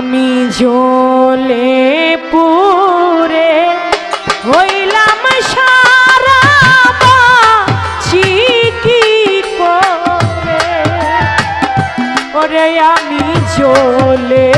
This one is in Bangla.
আমি ঝোলে পুরে হইলাম সারা চিকি করে? ওরে আমি জ্বলে